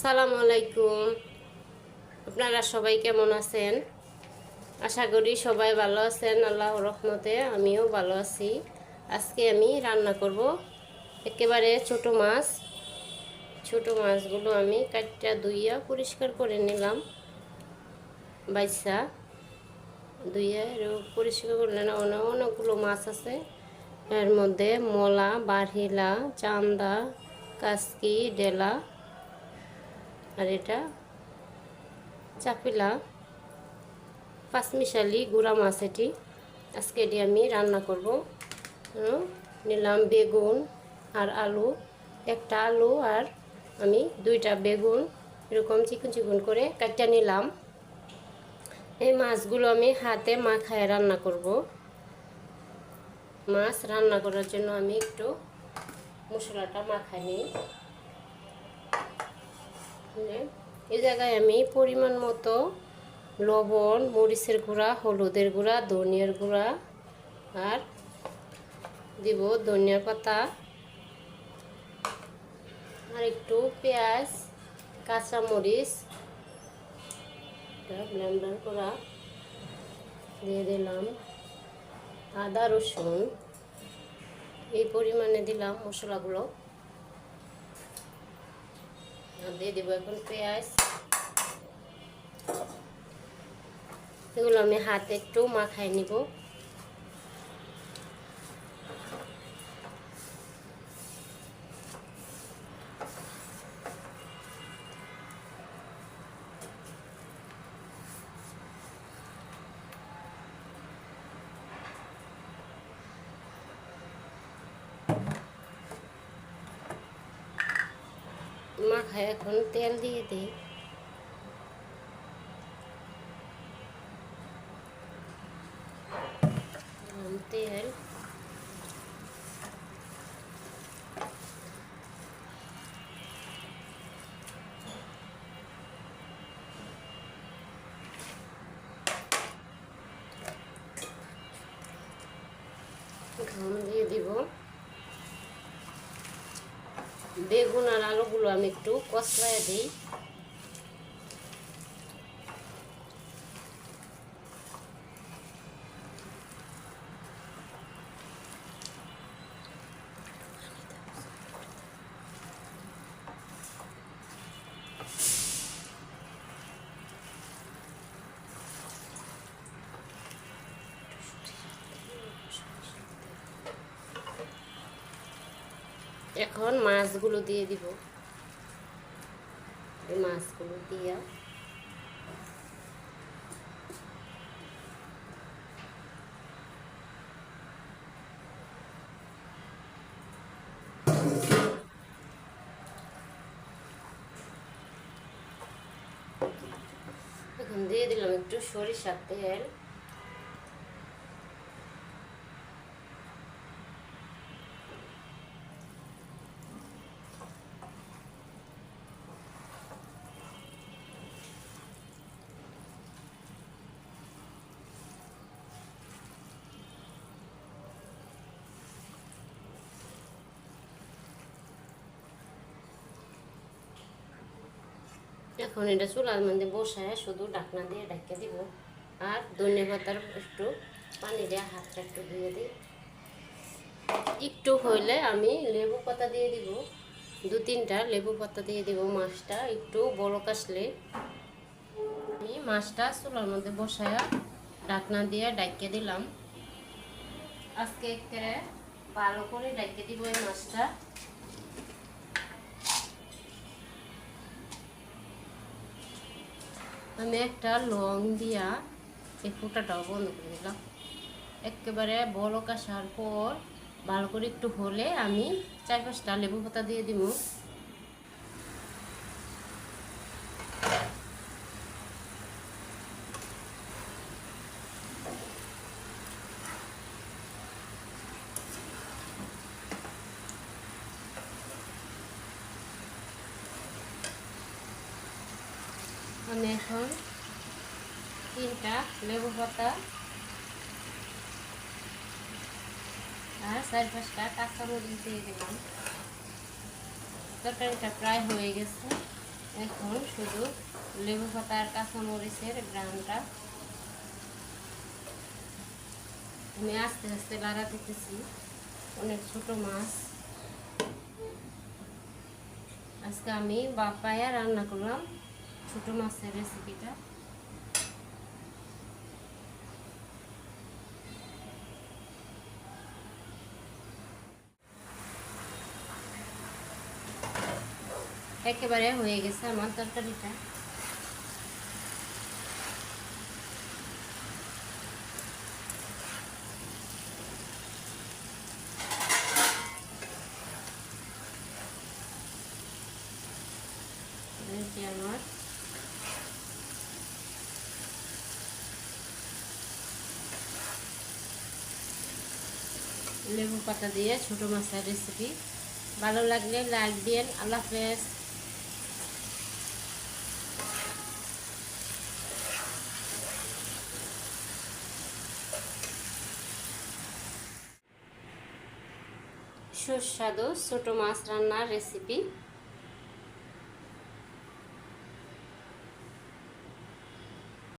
সালামু আলাইকুম। আপনারা সবাই কেমন আছেন? আশা করি সবাই ভালো আছেন আল্লাহ রহমতে আমিও ভালো আছি। আজকে আমি রান্না করব একেবারে ছোট মাছ। ছোট মাছগুলো আমি কাটটা ধুইয়া পরিষ্কার করে নিলাম। বাইসা ধুইয়া পরিষ্কার করলে না অনেক, অনেকগুলো মাছ আছে। এর মধ্যে মলা, বারহিলা, চান্দা, কাসকি, ডেলা আর এটা চাপিলা পাঁচমিশালি গুঁড়া মাছ এটি। আজকে এটি আমি রান্না করব। নিলাম বেগুন আর আলু। একটা আলু আর আমি দুইটা বেগুন, এরকম চিকন চিকন করে কাটটা নিলাম। এই মাছগুলো আমি হাতে মাখায় রান্না করব। মাছ রান্না করার জন্য আমি একটু মশলাটা মাখাই নিই। এই জায়গায় আমি পরিমাণ মতো লবণ, মরিচের গুঁড়া, হলুদের গুঁড়া, ধনিয়ার গুঁড়া আর দিব ধনিয়ার পাতা আর একটু পেঁয়াজ কাঁচা মরিচ ব্লেন্ডার করা দিয়ে দিলাম, আদা রসুন, এই পরিমাণে দিলাম মশলাগুলো। দিয়ে দেবো এখন পেঁয়াজ। এগুলো আমি হাতে একটু মাখাই নিব। মাখায় এখন তেল দিয়ে দিই। তেল। ঘাম দিয়ে দিব। বেগুন আর আলুগুলো আমি একটু কষলায় দিই। এখন মাছগুলো দিয়ে দিব। এই মাছগুলো দিয়া। এখন দিয়ে দিলাম একটু সরিষার তেল। এখন এটা চুলার মধ্যে বসায় শুধু ডাকনা দিয়ে ডাকিয়ে দিব। আর ধনে পাতার একটু পানি দিয়ে হাতটা একটু দিয়ে দিই। একটু হইলে আমি লেবু পাতা দিয়ে দিব। দু তিনটা লেবু পাতা দিয়ে দিব মাছটা, একটু বড় কাশলে। আমি মাছটা চুলার মধ্যে বসায় ডাকনা দিয়ে ডাকিয়ে দিলাম। আজকে একেবারে ভালো করে ডাকিয়ে দিব এই মাছটা। আমি একটা লং দিয়া এই ফুটাটাও বন্ধ করে দিলাম। একেবারে বড় কাশার পর ভালো করে একটু হলে আমি চার পাঁচটা লেবু পাতা দিয়ে দিব। আমি এখন তিনটা লেবু পাতা আর চার পাঁচটা কাঁচা মরিচ দিয়ে দিলাম। তরকারিটা প্রায় হয়ে গেছে। এখন শুধু লেবু পাতা আর কাঁচামরিচের গ্রানটা আমি আস্তে আস্তে লাড়া দিতেছি। অনেক ছোট মাছ। আজকে আমি বাপায়া রান্না করলাম। ছোট মাছের রেসিপিটা একেবারে হয়ে গেছে আমার তরকারিটা। আমার লেবু পাতা দিয়ে ছোটো মাছের রেসিপি ভালো লাগলে লাইক দিন আল্লাহ হাফেজ। সুস্বাদু ছোটো মাছ রান্নার রেসিপি